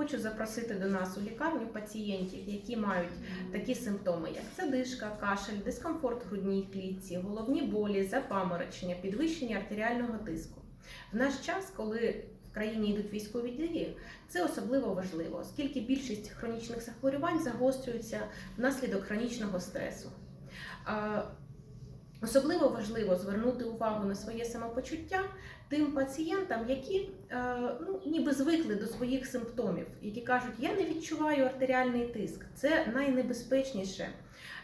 хочу запросити до нас у лікарню пацієнтів, які мають такі симптоми, як задишка, кашель, дискомфорт в грудній клітці, головні болі, запаморочення, підвищення артеріального тиску. В наш час, коли в країні йдуть військові дії, це особливо важливо, оскільки більшість хронічних захворювань загострюються внаслідок хронічного стресу. Особливо важливо звернути увагу на своє самопочуття тим пацієнтам, які е, ну, ніби звикли до своїх симптомів, які кажуть, я не відчуваю артеріальний тиск. Це найнебезпечніше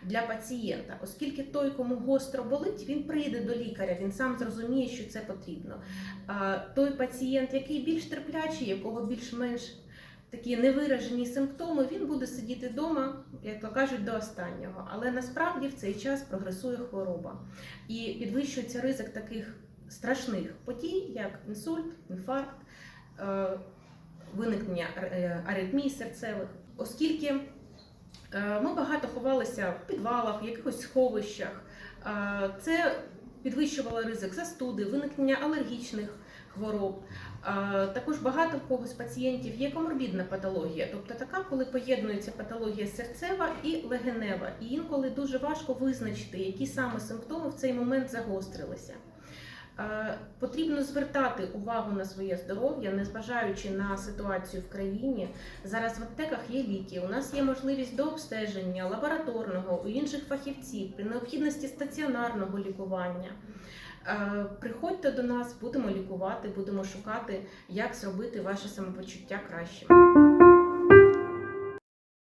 для пацієнта, оскільки той, кому гостро болить, він прийде до лікаря, він сам зрозуміє, що це потрібно. А той пацієнт, який більш терплячий, якого більш-менш такі невиражені симптоми, він буде сидіти вдома, як то кажуть, до останнього. Але насправді в цей час прогресує хвороба і підвищується ризик таких страшних подій, як інсульт, інфаркт, е, виникнення е, аритмій серцевих, оскільки е, ми багато ховалися в підвалах, в якихось сховищах. Це підвищувало ризик застуди, виникнення алергічних хвороб. Також багато в когось пацієнтів є коморбідна патологія, тобто така, коли поєднується патологія серцева і легенева. І інколи дуже важко визначити, які саме симптоми в цей момент загострилися. Е, Потрібно звертати увагу на своє здоров'я, незважаючи на ситуацію в країні. Зараз в аптеках є ліки. У нас є можливість до обстеження лабораторного у інших фахівців при необхідності стаціонарного лікування. Е, Приходьте до нас, будемо лікувати, будемо шукати, як зробити ваше самопочуття кращим.